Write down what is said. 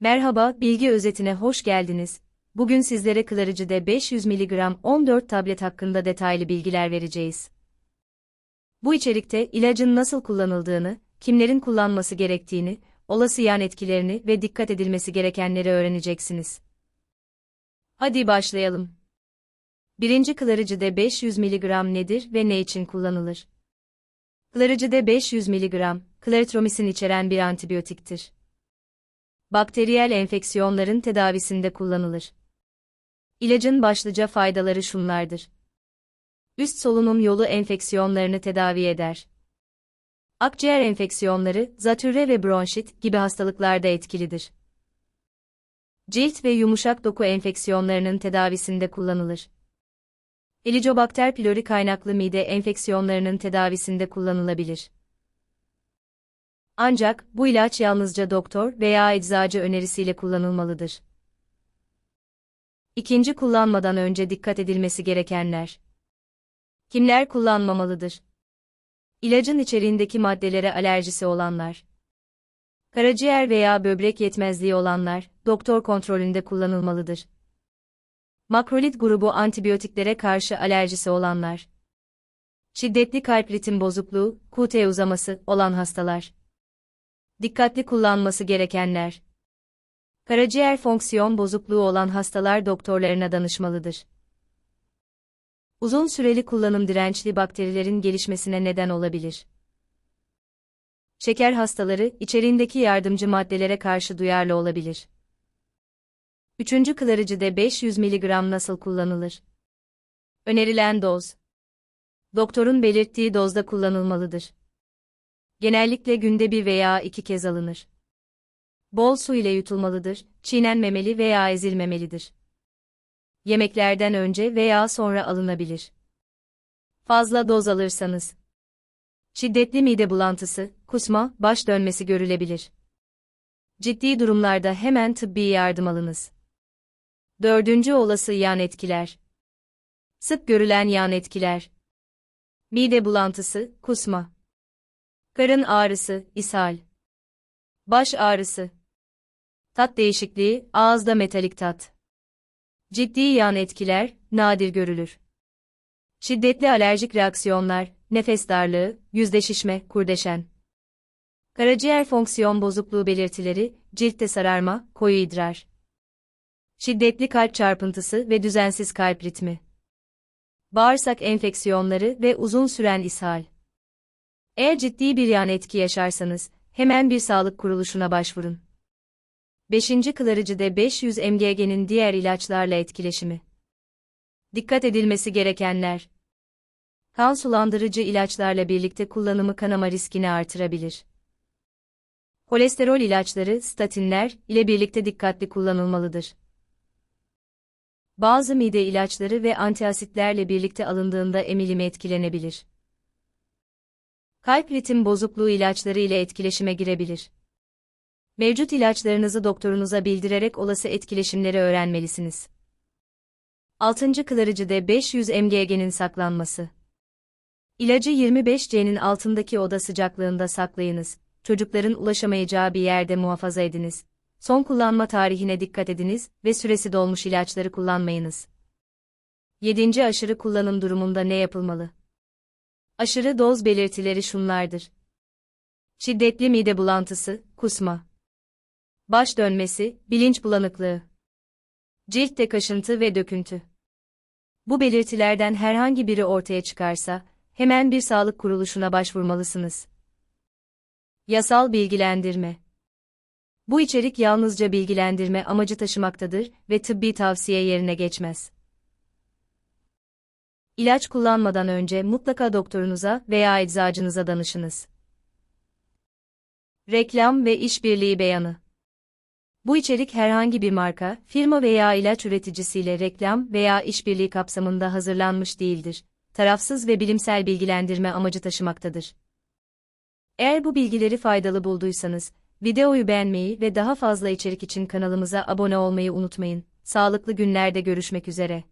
Merhaba, bilgi özetine hoş geldiniz. Bugün sizlere Clarici'de 500 mg 14 tablet hakkında detaylı bilgiler vereceğiz. Bu içerikte ilacın nasıl kullanıldığını, kimlerin kullanması gerektiğini, olası yan etkilerini ve dikkat edilmesi gerekenleri öğreneceksiniz. Hadi başlayalım. Birinci Clarici'de 500 mg nedir ve ne için kullanılır? Clarici'de 500 mg, klaritromisin içeren bir antibiyotiktir bakteriyel enfeksiyonların tedavisinde kullanılır. İlacın başlıca faydaları şunlardır. Üst solunum yolu enfeksiyonlarını tedavi eder. Akciğer enfeksiyonları, zatürre ve bronşit gibi hastalıklarda etkilidir. Cilt ve yumuşak doku enfeksiyonlarının tedavisinde kullanılır. Helicobacter pylori kaynaklı mide enfeksiyonlarının tedavisinde kullanılabilir. Ancak bu ilaç yalnızca doktor veya eczacı önerisiyle kullanılmalıdır. İkinci kullanmadan önce dikkat edilmesi gerekenler. Kimler kullanmamalıdır? İlacın içeriğindeki maddelere alerjisi olanlar. Karaciğer veya böbrek yetmezliği olanlar, doktor kontrolünde kullanılmalıdır. Makrolit grubu antibiyotiklere karşı alerjisi olanlar. Şiddetli kalp ritim bozukluğu, QT uzaması olan hastalar. Dikkatli kullanması gerekenler. Karaciğer fonksiyon bozukluğu olan hastalar doktorlarına danışmalıdır. Uzun süreli kullanım dirençli bakterilerin gelişmesine neden olabilir. Şeker hastaları içeriğindeki yardımcı maddelere karşı duyarlı olabilir. Üçüncü kılarıcıda 500 mg nasıl kullanılır? Önerilen doz. Doktorun belirttiği dozda kullanılmalıdır. Genellikle günde bir veya iki kez alınır. Bol su ile yutulmalıdır, çiğnenmemeli veya ezilmemelidir. Yemeklerden önce veya sonra alınabilir. Fazla doz alırsanız. Şiddetli mide bulantısı, kusma, baş dönmesi görülebilir. Ciddi durumlarda hemen tıbbi yardım alınız. Dördüncü olası yan etkiler. Sık görülen yan etkiler. Mide bulantısı, kusma. Karın ağrısı, ishal. Baş ağrısı. Tat değişikliği, ağızda metalik tat. Ciddi yan etkiler, nadir görülür. Şiddetli alerjik reaksiyonlar, nefes darlığı, yüzde şişme, kurdeşen. Karaciğer fonksiyon bozukluğu belirtileri, ciltte sararma, koyu idrar. Şiddetli kalp çarpıntısı ve düzensiz kalp ritmi. Bağırsak enfeksiyonları ve uzun süren ishal. Eğer ciddi bir yan etki yaşarsanız, hemen bir sağlık kuruluşuna başvurun. 5. Kılarıcı'da 500 mg'nin diğer ilaçlarla etkileşimi. Dikkat edilmesi gerekenler. Kan sulandırıcı ilaçlarla birlikte kullanımı kanama riskini artırabilir. Kolesterol ilaçları, statinler ile birlikte dikkatli kullanılmalıdır. Bazı mide ilaçları ve antiasitlerle birlikte alındığında emilimi etkilenebilir kalp ritim bozukluğu ilaçları ile etkileşime girebilir. Mevcut ilaçlarınızı doktorunuza bildirerek olası etkileşimleri öğrenmelisiniz. 6. Kılarıcıda 500 mg'nin saklanması. İlacı 25C'nin altındaki oda sıcaklığında saklayınız, çocukların ulaşamayacağı bir yerde muhafaza ediniz. Son kullanma tarihine dikkat ediniz ve süresi dolmuş ilaçları kullanmayınız. 7. Aşırı kullanım durumunda ne yapılmalı? Aşırı doz belirtileri şunlardır. Şiddetli mide bulantısı, kusma. Baş dönmesi, bilinç bulanıklığı. Ciltte kaşıntı ve döküntü. Bu belirtilerden herhangi biri ortaya çıkarsa, hemen bir sağlık kuruluşuna başvurmalısınız. Yasal bilgilendirme. Bu içerik yalnızca bilgilendirme amacı taşımaktadır ve tıbbi tavsiye yerine geçmez. İlaç kullanmadan önce mutlaka doktorunuza veya eczacınıza danışınız. Reklam ve işbirliği beyanı. Bu içerik herhangi bir marka, firma veya ilaç üreticisiyle reklam veya işbirliği kapsamında hazırlanmış değildir. Tarafsız ve bilimsel bilgilendirme amacı taşımaktadır. Eğer bu bilgileri faydalı bulduysanız, videoyu beğenmeyi ve daha fazla içerik için kanalımıza abone olmayı unutmayın. Sağlıklı günlerde görüşmek üzere.